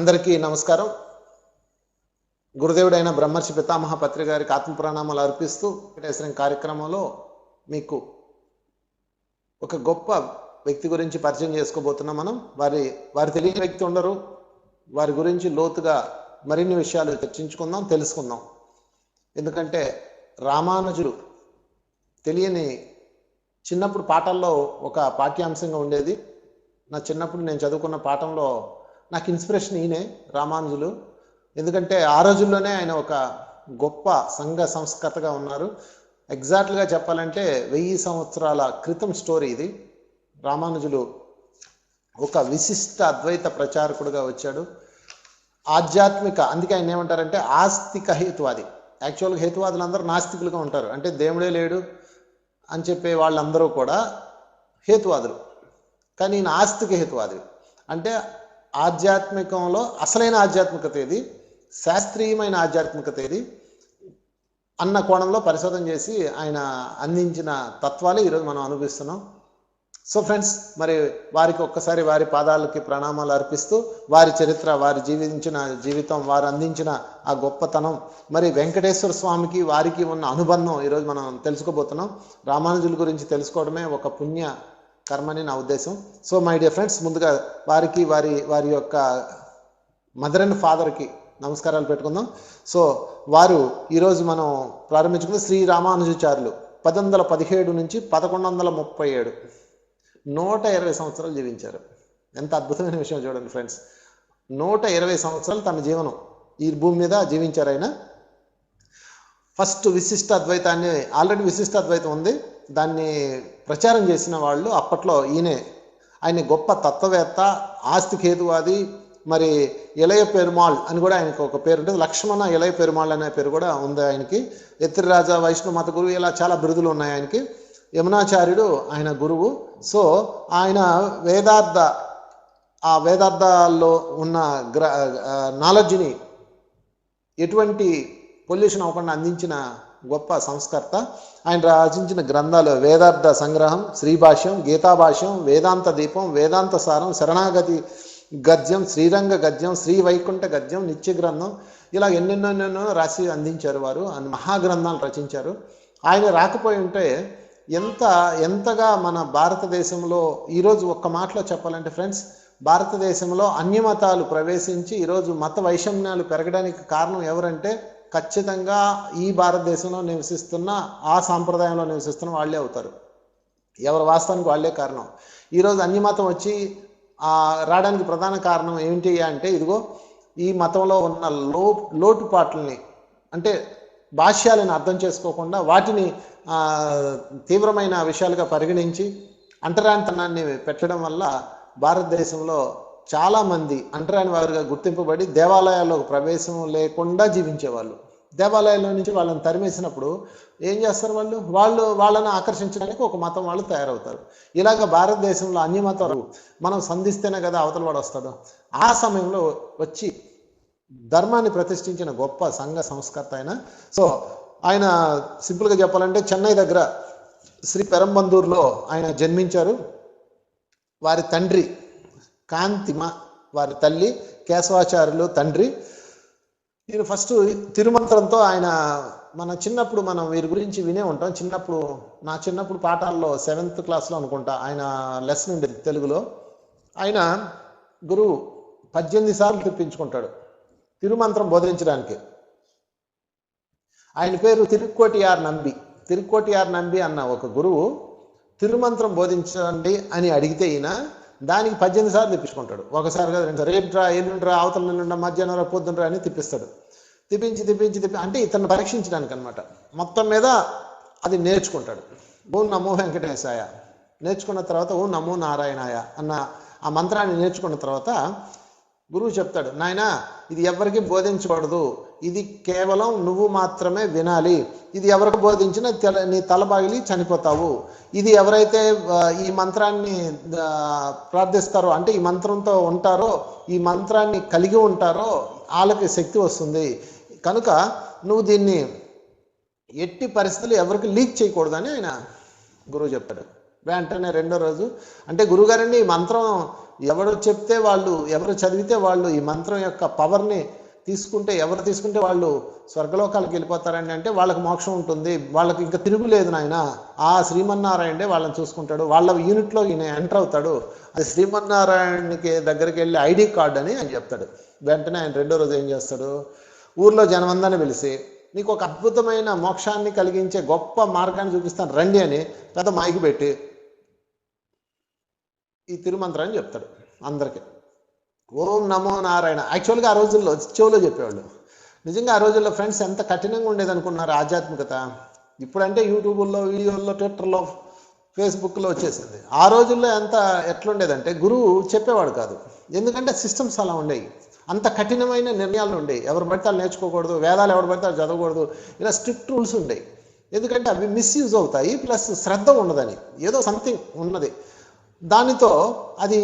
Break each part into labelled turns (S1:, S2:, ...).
S1: అందరికీ నమస్కారం. గురుదేవుడైన బ్రహ్మర్షి పితామహ పత్రి గారికి ఆత్మ ప్రణామాలు అర్పిస్తూ వెంకటేశ్వరం కార్యక్రమంలో మీకు ఒక గొప్ప వ్యక్తి గురించి పరిచయం చేసుకోబోతున్నాం మనం. వారి వారి తెలియని వ్యక్తి ఉండరు. వారి గురించి లోతుగా మరిన్ని విషయాలు చర్చించుకుందాం తెలుసుకుందాం. ఎందుకంటే రామానుజుడు తెలియని చిన్నప్పుడు పాఠాల్లో ఒక పాఠ్యాంశంగా ఉండేది. నా చిన్నప్పుడు నేను చదువుకున్న పాఠంలో నాకు ఇన్స్పిరేషన్ ఈయనే రామానుజులు. ఎందుకంటే ఆ రోజుల్లోనే ఆయన ఒక గొప్ప సంఘ సంస్కర్తగా ఉన్నారు. ఎగ్జాక్ట్గా చెప్పాలంటే వెయ్యి సంవత్సరాల క్రితం స్టోరీ ఇది. రామానుజులు ఒక విశిష్ట అద్వైత ప్రచారకుడుగా వచ్చాడు. ఆధ్యాత్మిక అందుకే ఆయన ఏమంటారంటే ఆస్తిక హేతువాది. యాక్చువల్గా హేతువాదులు అందరూ నాస్తికులుగా ఉంటారు. అంటే దేవుడే లేడు అని చెప్పే వాళ్ళందరూ కూడా హేతువాదులు. కానీ ఈయన ఆస్తిక హేతువాది. అంటే ఆధ్యాత్మికంలో అసలైన ఆధ్యాత్మికత ఏది? శాస్త్రీయమైన ఆధ్యాత్మికత ఏది? అన్న కోణంలో పరిశోధన చేసి ఆయన అందించిన తత్వాలే ఈరోజు మనం అనుభవిస్తున్నాం. సో ఫ్రెండ్స్ మరి వారికి ఒక్కసారి వారి పాదాలకి ప్రణామాలు అర్పిస్తూ వారి చరిత్ర వారి జీవించిన జీవితం వారు అందించిన ఆ గొప్పతనం మరి వెంకటేశ్వర స్వామికి వారికి ఉన్న అనుబంధం ఈరోజు మనం తెలుసుకోబోతున్నాం. రామానుజుల గురించి తెలుసుకోవడమే ఒక పుణ్య కర్మని నా ఉద్దేశం. సో మై డియర్ ఫ్రెండ్స్ ముందుగా వారికి వారి వారి యొక్క మదర్ అండ్ ఫాదర్కి నమస్కారాలు పెట్టుకుందాం. సో వారు ఈరోజు మనం ప్రారంభించుకున్న శ్రీ రామానుజాచార్యులు. పది వందల పదిహేడు నుంచి పదకొండు వందల ముప్పై ఏడు. నూట ఇరవై సంవత్సరాలు జీవించారు. ఎంత అద్భుతమైన విషయం చూడండి ఫ్రెండ్స్ నూట ఇరవై సంవత్సరాలు తన జీవనం ఈ భూమి మీద జీవించారు ఆయన. ఫస్ట్ విశిష్ట అద్వైతాన్ని ఆల్రెడీ విశిష్ట అద్వైతం ఉంది. దాన్ని ప్రచారం చేసిన వాళ్ళు అప్పట్లో ఈయనే. ఆయన గొప్ప తత్వవేత్త ఆస్తికేతువాది మరి ఇలయ పెరుమాళ్ అని కూడా ఆయనకు ఒక పేరు ఉంటుంది. లక్ష్మణ ఇలయ పెరుమాళ్ అనే పేరు కూడా ఉంది ఆయనకి. ఎత్తిరాజా వైష్ణవ మత గురువు ఇలా చాలా బిరుదులు ఉన్నాయి ఆయనకి. యమునాచార్యుడు ఆయన గురువు. సో ఆయన వేదార్థ ఆ వేదార్థాల్లో ఉన్న గ్ర నాలెడ్జ్ని ఎటువంటి పొల్యూషన్ అవ్వకుండా అందించిన గొప్ప సంస్కర్త. ఆయన రచించిన గ్రంథాలు వేదార్థ సంగ్రహం శ్రీభాష్యం గీతాభాష్యం వేదాంత దీపం వేదాంత సారం శరణాగతి గద్యం శ్రీరంగ గద్యం శ్రీ వైకుంఠ గద్యం నిత్య గ్రంథం. ఇలా ఎన్నెన్నెన్నెన్నో రాసి అందించారు వారు. మహాగ్రంథాలు రచించారు. ఆయన రాకపోయి ఉంటే ఎంత ఎంతగా మన భారతదేశంలో ఈరోజు ఒక్క మాటలో చెప్పాలంటే ఫ్రెండ్స్ భారతదేశంలో అన్యమతాలు ప్రవేశించి ఈరోజు మత వైషమ్యాలు పెరగడానికి కారణం ఎవరంటే ఖచ్చితంగా ఈ భారతదేశంలో నివసిస్తున్న ఆ సాంప్రదాయంలో నివసిస్తున్న వాళ్ళే అవుతారు. ఎవరి వాస్తవానికి వాళ్ళే కారణం. ఈరోజు అన్ని మతం వచ్చి రావడానికి ప్రధాన కారణం ఏంటి అంటే ఇదిగో ఈ మతంలో ఉన్న లో లోటుపాట్లని అంటే భాష్యాలను అర్థం చేసుకోకుండా వాటిని తీవ్రమైన విషయాలుగా పరిగణించి అంటరానితనాన్ని పెట్టడం వల్ల భారతదేశంలో చాలామంది అంటరాని వారుగా గుర్తింపబడి దేవాలయాల్లో ప్రవేశం లేకుండా జీవించేవాళ్ళు. దేవాలయాల్లో నుంచి వాళ్ళని తరిమేసినప్పుడు ఏం చేస్తారు వాళ్ళు? వాళ్ళు వాళ్ళని ఆకర్షించడానికి ఒక మతం వాళ్ళు తయారవుతారు. ఇలాగ భారతదేశంలో అన్ని మతాలు మనం సంధిస్తేనే కదా అవతల వాడు వస్తాడు. ఆ సమయంలో వచ్చి ధర్మాన్ని ప్రతిష్ఠించిన గొప్ప సంఘ సంస్కర్త ఆయన. సో ఆయన సింపుల్గా చెప్పాలంటే చెన్నై దగ్గర శ్రీ పెరంబందూరులో ఆయన జన్మించారు. వారి తండ్రి కాంతిమ వారి తల్లి కేశవాచార్యులు తండ్రి. ఈయన ఫస్ట్ తిరుమంత్రంతో ఆయన మన చిన్నప్పుడు మనం వీరి గురించి వినే ఉంటాం. చిన్నప్పుడు నా చిన్నప్పుడు పాఠాల్లో సెవెంత్ క్లాస్లో అనుకుంటా ఆయన లెసన్ ఉండేది తెలుగులో. ఆయన గురువు పద్దెనిమిది సార్లు తెప్పించుకుంటాడు తిరుమంత్రం బోధించడానికి. ఆయన పేరు తిరుక్కోటియార్ నంబి. తిరుక్కోటియార్ నంబి అన్న ఒక గురువు తిరుమంత్రం బోధించండి అని అడిగితే ఈయన దానికి పద్దెనిమిది సార్లు తెప్పించుకుంటాడు. ఒకసారి కాదు రెండు రేపుట్రా ఎల్లుండ్రా అవతల నిండా మధ్యాహ్నం రా పొద్దునరా అని తిప్పిస్తాడు. తిప్పించి తిప్పించి తిప్పి అంటే ఇతను పరీక్షించడానికి అనమాట మొత్తం మీద అది నేర్చుకుంటాడు. ఓం నమో వెంకటేశాయ. నేర్చుకున్న తర్వాత ఓం నమో నారాయణాయ అన్న ఆ మంత్రాన్ని నేర్చుకున్న తర్వాత గురువు చెప్తాడు నాయన ఇది ఎవరికి బోధించకూడదు ఇది కేవలం నువ్వు మాత్రమే వినాలి. ఇది ఎవరికి బోధించినా తెల నీ తల పగిలి చనిపోతావు. ఇది ఎవరైతే ఈ మంత్రాన్ని ప్రార్థిస్తారో అంటే ఈ మంత్రంతో ఉంటారో ఈ మంత్రాన్ని కలిగి ఉంటారో వాళ్ళకి శక్తి వస్తుంది. కనుక నువ్వు దీన్ని ఎట్టి పరిస్థితులు ఎవరికి లీక్ చేయకూడదని ఆయన గురువు చెప్పాడు వెంటనే రెండో రోజు అంటే గురుగారండి ఈ మంత్రం ఎవరు చెప్తే వాళ్ళు ఎవరు చదివితే వాళ్ళు ఈ మంత్రం యొక్క పవర్ని తీసుకుంటే ఎవరు తీసుకుంటే వాళ్ళు స్వర్గలోకాలకు వెళ్ళిపోతారండి అంటే వాళ్ళకి మోక్షం ఉంటుంది. వాళ్ళకి ఇంకా తిరుగులేదు నాయన. ఆ శ్రీమన్నారాయణే వాళ్ళని చూసుకుంటాడు. వాళ్ళ యూనిట్లో ఈయన ఎంటర్ అవుతాడు. అది శ్రీమన్నారాయణకి దగ్గరికి వెళ్ళి ఐడి కార్డ్ అని ఆయన చెప్తాడు. వెంటనే ఆయన రెండో రోజు ఏం చేస్తాడు? ఊర్లో జనమందని పిలిచి నీకు ఒక అద్భుతమైన మోక్షాన్ని కలిగించే గొప్ప మార్గాన్ని చూపిస్తాను. రండి అని పెద్ద మైకి పెట్టి ఈ తిరుమంత్రాన్ని చెప్తాడు అందరికీ. ఓం నమో నారాయణ. యాక్చువల్గా ఆ రోజుల్లో చెవులో చెప్పేవాళ్ళు. నిజంగా ఆ రోజుల్లో ఫ్రెండ్స్ ఎంత కఠినంగా ఉండేది అనుకున్నారు ఆధ్యాత్మికత? ఇప్పుడంటే యూట్యూబ్లో వీడియోల్లో ట్విట్టర్లో ఫేస్బుక్లో వచ్చేసింది. ఆ రోజుల్లో ఎంత ఎట్లుండేదంటే గురువు చెప్పేవాడు కాదు. ఎందుకంటే సిస్టమ్స్ అలా ఉండేవి. అంత కఠినమైన నిర్ణయాలు ఉండేవి. ఎవరు పడితే నేర్చుకోకూడదు వేదాలు ఎవరు పడితే చదవకూడదు ఇలా స్ట్రిక్ట్ రూల్స్ ఉండేవి. ఎందుకంటే అవి మిస్యూజ్ అవుతాయి ప్లస్ శ్రద్ధ ఉండదని. ఏదో సంథింగ్ ఉన్నది. దానితో అది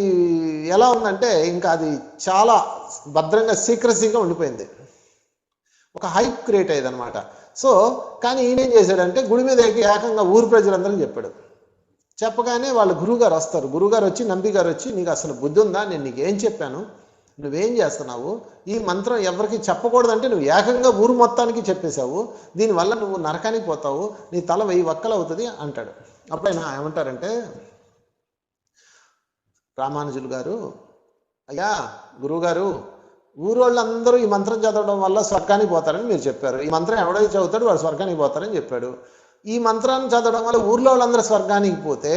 S1: ఎలా ఉందంటే ఇంకా అది చాలా భద్రంగా సీక్రసీగా ఉండిపోయింది. ఒక హైప్ క్రియేట్ అయ్యేది అనమాట సో కానీ ఈయన ఏం చేశాడంటే గుడి మీద ఎక్కి ఏకంగా ఊరు ప్రజలందరికీ చెప్పాడు. చెప్పగానే వాళ్ళ గురువుగారు వస్తారు. గురువుగారు వచ్చి నంబి గారు వచ్చి నీకు అసలు బుద్ధి ఉందా? నేను నీకు ఏం చెప్పాను? నువ్వేం చేస్తున్నావు? ఈ మంత్రం ఎవరికి చెప్పకూడదంటే నువ్వు ఏకంగా ఊరు మొత్తానికి చెప్పేశావు. దీనివల్ల నువ్వు నరకానికి పోతావు. నీ తల వెయ్యి వక్కలవుతుంది అంటాడు. అప్పుడు ఆయన ఏమంటారంటే రామానుజులు గారు అయ్యా గురువుగారు ఊరోళ్ళందరూ ఈ మంత్రం చదవడం వల్ల స్వర్గానికి పోతారని మీరు చెప్పారు. ఈ మంత్రం ఎవడైతే చదువుతాడు వాడు స్వర్గానికి పోతారని చెప్పాడు. ఈ మంత్రాన్ని చదవడం వల్ల ఊర్లో వాళ్ళందరూ స్వర్గానికి పోతే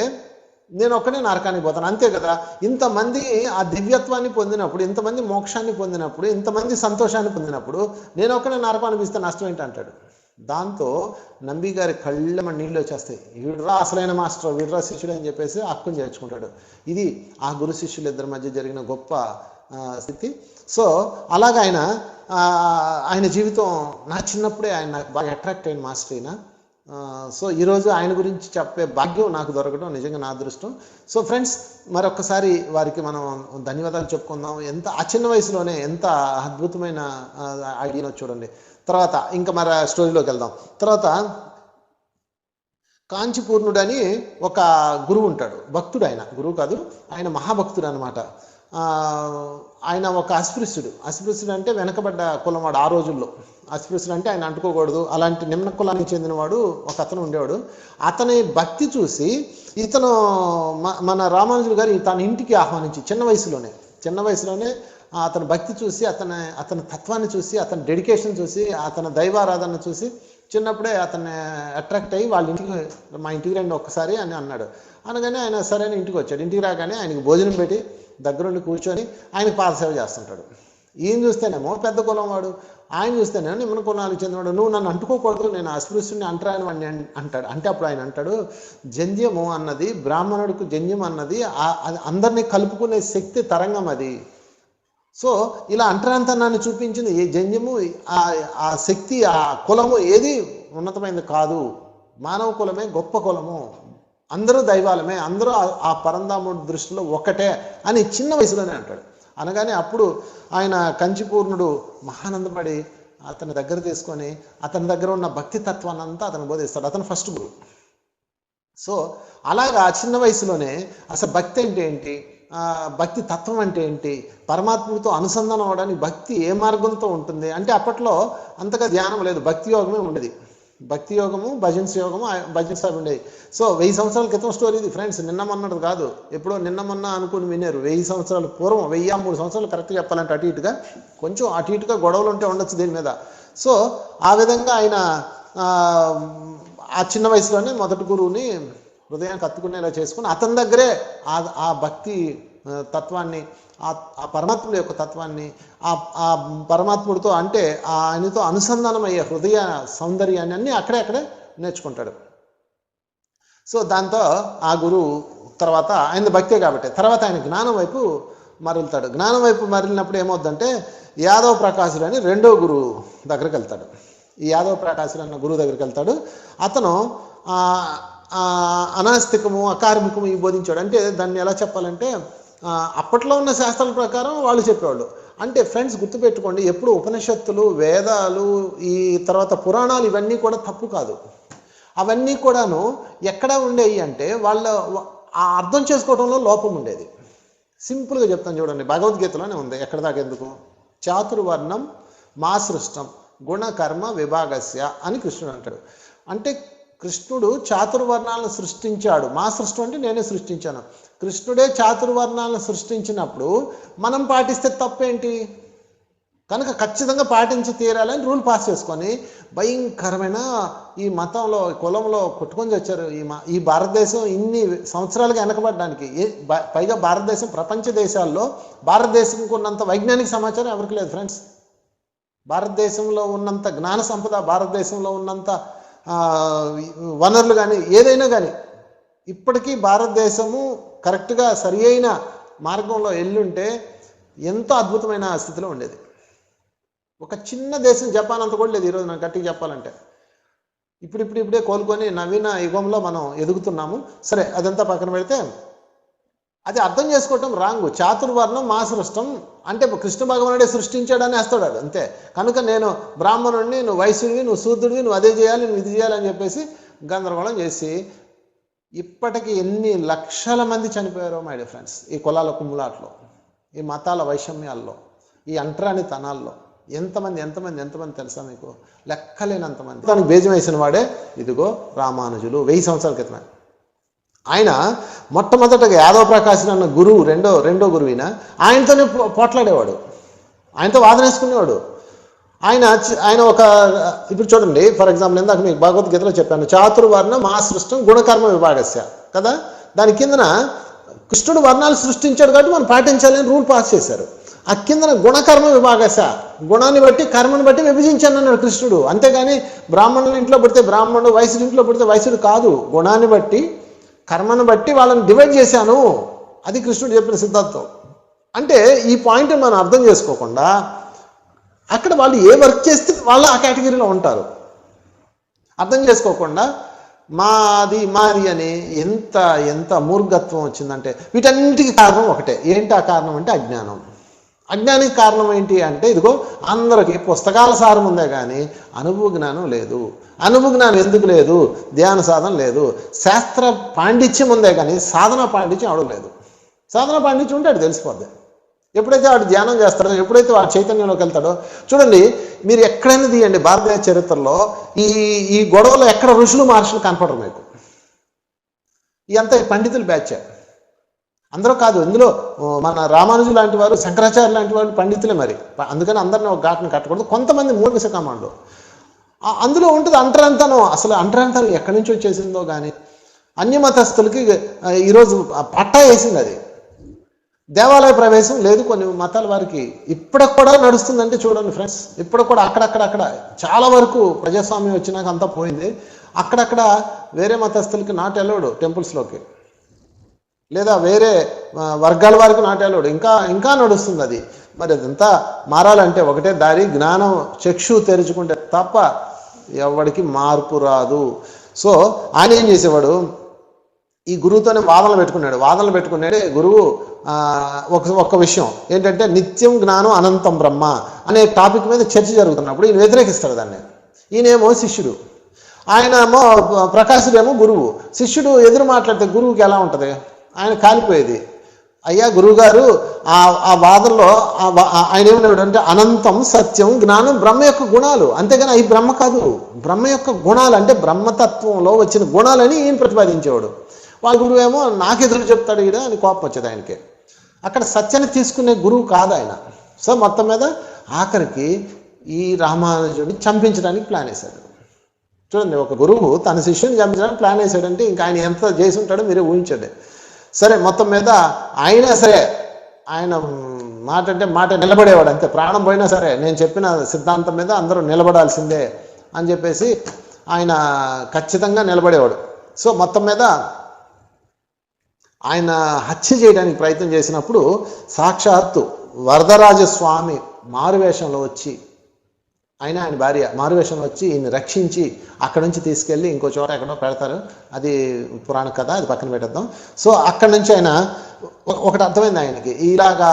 S1: నేను ఒక్కనే నరకానికి పోతాను. అంతే కదా ఇంతమంది ఆ దివ్యత్వాన్ని పొందినప్పుడు ఇంతమంది మోక్షాన్ని పొందినప్పుడు ఇంతమంది సంతోషాన్ని పొందినప్పుడు నేను ఒక్కనే నరకం అనిపిస్తే నష్టం ఏంటంటాడు? దాంతో నంబి గారి కళ్ళమ నీళ్ళు వచ్చేస్తాయి. వీడురా అసలైన మాస్టర్ వీడురా శిష్యుడు అని చెప్పేసి హక్కుని చేర్చుకుంటాడు. ఇది ఆ గురు శిష్యులు ఇద్దరి మధ్య జరిగిన గొప్ప స్థితి. సో అలాగ ఆయన ఆయన జీవితం నా చిన్నప్పుడే ఆయన నాకు బాగా అట్రాక్ట్ అయిన మాస్టర్ అయినా సో ఈరోజు ఆయన గురించి చెప్పే భాగ్యం నాకు దొరకడం నిజంగా నా అదృష్టం. సో ఫ్రెండ్స్ మరొకసారి వారికి మనం ధన్యవాదాలు చెప్పుకుందాం. ఎంత ఆ చిన్న వయసులోనే ఎంత అద్భుతమైన ఐడియానో చూడండి. తర్వాత ఇంకా మరి స్టోరీలోకి వెళ్దాం. తర్వాత కాంచీపూర్ణుడు అని ఒక గురువు ఉంటాడు. భక్తుడు ఆయన. గురువు కాదు ఆయన మహాభక్తుడు అనమాట ఆయన ఒక అస్పృశ్యుడు. అస్పృశ్యుడు అంటే వెనకబడ్డ కులవాడు ఆ రోజుల్లో. అస్పృశ్యులు అంటే ఆయన అంటుకోకూడదు. అలాంటి నిమ్న కులానికి చెందినవాడు ఒక అతను ఉండేవాడు. అతని భక్తి చూసి ఇతను మన రామానుజులు గారు తన ఇంటికి ఆహ్వానించి చిన్న వయసులోనే చిన్న వయసులోనే అతని భక్తి చూసి అతని అతని తత్వాన్ని చూసి అతని డెడికేషన్ చూసి అతని దైవారాధన చూసి చిన్నప్పుడే అతన్ని అట్రాక్ట్ అయ్యి వాళ్ళ ఇంటికి మా ఇంటికి రండి ఒక్కసారి అని అన్నాడు. అనగానే ఆయన సరైన ఇంటికి వచ్చాడు. ఇంటికి రాగానే ఆయనకి భోజనం పెట్టి దగ్గరుండి కూర్చొని ఆయన పాదసేవ చేస్తుంటాడు. ఈయన చూస్తేనేమో పెద్ద కులం వాడు. ఆయన చూస్తేనేమో నిమ్మన కులానికి చెందినవాడు. నువ్వు నన్ను అంటుకోకూడదు నేను అస్పృశ్యుని అంటరాని వాడిని అంటాడు. అంటే అప్పుడు ఆయన అంటాడు జంధ్యము అన్నది బ్రాహ్మణుడికి జంధ్యం అన్నది అది అందరినీ కలుపుకునే శక్తి తరంగం అది. సో ఇలా అంటరాంతనాన్ని చూపించింది ఏ జన్యము ఆ ఆ శక్తి ఆ కులము ఏది ఉన్నతమైనది కాదు. మానవ కులమే గొప్ప కులము. అందరూ దైవాలమే అందరూ ఆ- ఆ పరంధాముడి దృష్టిలో ఒకటే అని చిన్న వయసులోనే అంటాడు. అనగానే అప్పుడు ఆయన కంచిపూర్ణుడు మహానందపడి అతని దగ్గర తీసుకొని అతని దగ్గర ఉన్న భక్తి తత్వాన్ని అంతా అతను బోధిస్తాడు. అతను ఫస్ట్ గురువు సో అలాగా చిన్న వయసులోనే అసలు భక్తి అంటే ఏంటి? భక్తి తత్వం అంటే ఏంటి? పరమాత్మతో అనుసంధానం అవడానికి భక్తి ఏ మార్గంతో ఉంటుంది? అంటే అప్పట్లో అంతగా ధ్యానం లేదు భక్తి యోగమే ఉండేది. భక్తి యోగము భజన్స్ యోగము భజన్స్ అవి ఉండేవి. సో వెయ్యి సంవత్సరాల క్రితం స్టోరీ ఇది ఫ్రెండ్స్ నిన్న మొన్నది కాదు. ఎప్పుడో నిన్న మొన్న అనుకుని విన్నారు. వెయ్యి సంవత్సరాల పూర్వం వెయ్యి మూడు సంవత్సరాలు కరెక్ట్గా చెప్పాలంటే అటు ఇటుగా కొంచెం అటు ఇటుగా గొడవలు ఉంటే ఉండొచ్చు దీని మీద. సో ఆ విధంగా ఆయన ఆ, చిన్న వయసులోనే మొదటి గురువుని హృదయానికి అత్తుకునేలా చేసుకుని అతని దగ్గరే ఆ భక్తి తత్వాన్ని ఆ ఆ యొక్క తత్వాన్ని ఆ ఆ పరమాత్ముడితో అంటే ఆయనతో అనుసంధానం అయ్యే హృదయ సౌందర్యాన్ని అన్నీ అక్కడే అక్కడే నేర్చుకుంటాడు. సో దాంతో ఆ గురువు తర్వాత ఆయన భక్తే కాబట్టి తర్వాత ఆయన జ్ఞానం వైపు మరలుతాడు. జ్ఞానం వైపు మరలినప్పుడు ఏమవుద్దంటే యాదవ ప్రకాశుడు అని రెండో గురువు దగ్గరికి వెళ్తాడు. ఈ యాదవ ప్రకాశుడు అన్న గురువు దగ్గరికి వెళ్తాడు. అతను అనాస్తికము అకార్మికము ఇవి బోధించాడు. అంటే దాన్ని ఎలా చెప్పాలంటే అప్పట్లో ఉన్న శాస్త్రాల ప్రకారం వాళ్ళు చెప్పేవాళ్ళు. అంటే ఫ్రెండ్స్ గుర్తుపెట్టుకోండి ఎప్పుడు ఉపనిషత్తులు వేదాలు ఈ తర్వాత పురాణాలు ఇవన్నీ కూడా తప్పు కాదు. అవన్నీ కూడాను ఎక్కడ ఉండేవి అంటే వాళ్ళ ఆ అర్థం చేసుకోవడంలో లోపం ఉండేది. సింపుల్గా చెప్తాను చూడండి భగవద్గీతలోనే ఉంది ఎక్కడ దాకా ఎందుకు? చాతుర్వర్ణం మా సృష్టం గుణకర్మ విభాగస్య అని కృష్ణుడు అంటాడు. అంటే కృష్ణుడు చాతుర్వర్ణాలను సృష్టించాడు. మా సృష్టి అంటే నేనే సృష్టించాను. కృష్ణుడే చాతుర్వర్ణాలను సృష్టించినప్పుడు మనం పాటిస్తే తప్పేంటి? కనుక ఖచ్చితంగా పాటించి తీరాలని రూల్ పాస్ చేసుకొని భయంకరమైన ఈ మతంలో కులంలో కొట్టుకొని వచ్చారు ఈ మా ఈ భారతదేశం ఇన్ని సంవత్సరాలుగా వెనకబడడానికి. ఏ పైగా భారతదేశం ప్రపంచ దేశాల్లో భారతదేశంకు ఉన్నంత వైజ్ఞానిక సమాచారం ఎవరికి లేదు ఫ్రెండ్స్. భారతదేశంలో ఉన్నంత జ్ఞాన సంపద భారతదేశంలో ఉన్నంత వనరులు కానీ ఏదైనా కానీ ఇప్పటికీ భారతదేశము కరెక్ట్గా సరి అయిన మార్గంలో వెళ్ళుంటే ఎంతో అద్భుతమైన స్థితిలో ఉండేది. ఒక చిన్న దేశం జపాన్ అంత కూడా లేదు ఈరోజు నాకు గట్టిగా చెప్పాలంటే. ఇప్పుడు ఇప్పుడు ఇప్పుడే కోలుకొని నవీన యుగంలో మనం ఎదుగుతున్నాము. సరే అదంతా పక్కన పెడితే అది అర్థం చేసుకోవటం రాంగ్. చాతుర్వర్ణం మా సృష్టం అంటే కృష్ణ భగవానుడే సృష్టించాడని వేస్తాడు అది అంతే. కనుక నేను బ్రాహ్మణుడిని నువ్వు వైశ్యుడివి నువ్వు శూద్రుడివి నువ్వు అదే చేయాలి నువ్వు ఇది చేయాలని చెప్పేసి గందరగోళం చేసి ఇప్పటికి ఎన్ని లక్షల మంది చనిపోయారో మై డియర్ ఫ్రెండ్స్ ఈ కులాల కుమ్ములాట్లో ఈ మతాల వైషమ్యాల్లో ఈ అంటరాని తనాల్లో ఎంతమంది ఎంతమంది ఎంతమంది తెలుసా మీకు? లెక్కలేనంతమంది. దానికి బేజం వేసిన వాడే ఇదిగో రామానుజులు వెయ్యి సంవత్సరాల క్రితమే. ఆయన మొట్టమొదటగా యాదవ ప్రకాశం అన్న గురువు రెండో రెండో గురువిన ఆయనతోనే పోట్లాడేవాడు. ఆయనతో వాదనేసుకునేవాడు. ఆయన ఆయన ఒక ఇప్పుడు చూడండి ఫర్ ఎగ్జాంపుల్ ఇందాక మీకు భగవద్గీతలో చెప్పాను చాతుర్వర్ణ మా సృష్టం గుణకర్మ విభాగస్య కదా? దాని కిందన కృష్ణుడు వర్ణాలు సృష్టించాడు కాబట్టి మనం పాటించాలని రూల్ పాస్ చేశారు. ఆ కిందన గుణకర్మ విభాగశ గుణాన్ని బట్టి కర్మని బట్టి విభజించాను అన్నాడు కృష్ణుడు. అంతేగాని బ్రాహ్మణుల ఇంట్లో పుడితే బ్రాహ్మణుడు వయసుడు ఇంట్లో పుడితే వైశ్యుడు కాదు. గుణాన్ని బట్టి కర్మను బట్టి వాళ్ళని డివైడ్ చేశాను. అది కృష్ణుడు చెప్పిన సిద్ధాంతం. అంటే ఈ పాయింట్ మనం అర్థం చేసుకోకుండా అక్కడ వాళ్ళు ఏ వర్క్ చేస్తే వాళ్ళు ఆ కేటగిరీలో ఉంటారు. అర్థం చేసుకోకుండా మాది మాది అని ఎంత ఎంత మూర్ఘత్వం వచ్చిందంటే వీటన్నిటికీ కారణం ఒకటే. ఏంటి ఆ కారణం అంటే అజ్ఞానం. అజ్ఞానికి కారణం ఏంటి అంటే ఇదిగో అందరికి పుస్తకాల సారం ఉందే కానీ అనుభవ జ్ఞానం లేదు. అనుభవ జ్ఞానం ఎందుకు లేదు? ధ్యాన సాధన లేదు. శాస్త్ర పాండిత్యం ఉందే కానీ సాధన పాండిత్యం అవడం లేదు. సాధన పాండిత్యం ఉంటే అది తెలిసిపోద్ది. ఎప్పుడైతే వాడు ధ్యానం చేస్తాడో ఎప్పుడైతే వాడు చైతన్యంలోకి వెళ్తాడో చూడండి మీరు ఎక్కడైనా తీయండి భారతీయ చరిత్రలో ఈ ఈ గొడవలో ఎక్కడ ఋషులు మహర్షులు కనపడరు మీకు. ఇదంతా పండితులు బ్యాచ్. అందరూ కాదు ఇందులో మన రామానుజు లాంటి వారు శంకరాచార్య లాంటి వాళ్ళు పండితులే మరి. అందుకని అందరిని ఒక ఘాటును కట్టకూడదు. కొంతమంది మూర్ఖ కమాండు అందులో ఉంటుంది అంటరంతనం. అసలు అంటరంతనం ఎక్కడి నుంచి వచ్చేసిందో కానీ అన్యమతస్థులకి మతస్థులకి ఈరోజు పట్టా వేసింది అది. దేవాలయ ప్రవేశం లేదు కొన్ని మతాల వారికి. ఇప్పటికి కూడా నడుస్తుందంటే చూడండి ఫ్రెండ్స్. ఇప్పటికి కూడా అక్కడక్కడ అక్కడ చాలా వరకు ప్రజాస్వామ్యం వచ్చినాక అంతా పోయింది. అక్కడక్కడ వేరే మతస్థులకి నాట్ అలౌడ్ టెంపుల్స్లోకి. లేదా వేరే వర్గాల వారికి నాటేలోడు. ఇంకా ఇంకా నడుస్తుంది అది. మరి అదంతా మారాలంటే ఒకటే దారి జ్ఞానం చక్షు తెరుచుకుంటే తప్ప ఎవడికి మార్పు రాదు. సో ఆయన ఏం చేసేవాడు? ఈ గురువుతోనే వాదనలు పెట్టుకున్నాడు. వాదనలు పెట్టుకున్నాడే గురువు ఒక ఒక్క విషయం. ఏంటంటే నిత్యం జ్ఞానం అనంతం బ్రహ్మ అనే టాపిక్ మీద చర్చ జరుగుతున్నప్పుడు ఈయన వ్యతిరేకిస్తాడు దాన్ని. ఈయనేమో శిష్యుడు. ఆయన ఏమో ప్రకాశుడేమో గురువు. శిష్యుడు ఎదురు మాట్లాడితే గురువుకి ఎలా ఉంటుంది? ఆయన కాలిపోయేది. అయ్యా గురువుగారు ఆ ఆ వాదనలో ఆ ఆయన ఏమన్నాడు అంటే అనంతం సత్యం జ్ఞానం బ్రహ్మ యొక్క గుణాలు. అంతేగాని అవి బ్రహ్మ కాదు. బ్రహ్మ యొక్క గుణాలు అంటే బ్రహ్మతత్వంలో వచ్చిన గుణాలని ఈయన ప్రతిపాదించేవాడు. వాళ్ళ గురువు ఏమో నాకు ఎదురు చెప్తాడు ఈడ అని కోపం వచ్చేది ఆయనకి. అక్కడ సత్యాన్ని తీసుకునే గురువు కాదు ఆయన. సో మొత్తం మీద ఆఖరికి ఈ రామానుజుడిని చంపించడానికి ప్లాన్ వేశాడు. చూడండి ఒక గురువు తన శిష్యుని చంపించడానికి ప్లాన్ వేసాడంటే ఇంకా ఆయన ఎంత చేసి ఉంటాడో మీరే ఊహించండి. సరే మొత్తం మీద అయినా సరే ఆయన మాట అంటే మాట నిలబడేవాడు అంతే. ప్రాణం పోయినా సరే నేను చెప్పిన సిద్ధాంతం మీద అందరూ నిలబడాల్సిందే అని చెప్పేసి ఆయన ఖచ్చితంగా నిలబడేవాడు. సో మొత్తం మీద ఆయన హత్య చేయడానికి ప్రయత్నం చేసినప్పుడు సాక్షాత్తు వరదరాజ స్వామి మారువేషంలో వచ్చి ఆయన ఆయన భార్య మారువేషం వచ్చి ఈయన రక్షించి అక్కడ నుంచి తీసుకెళ్ళి ఇంకో చోట ఎక్కడో పెడతారు. అది పురాణ కథ అది పక్కన పెట్టేద్దాం. సో అక్కడ నుంచి ఆయన ఒకటి అర్థమైంది ఆయనకి. ఇలాగా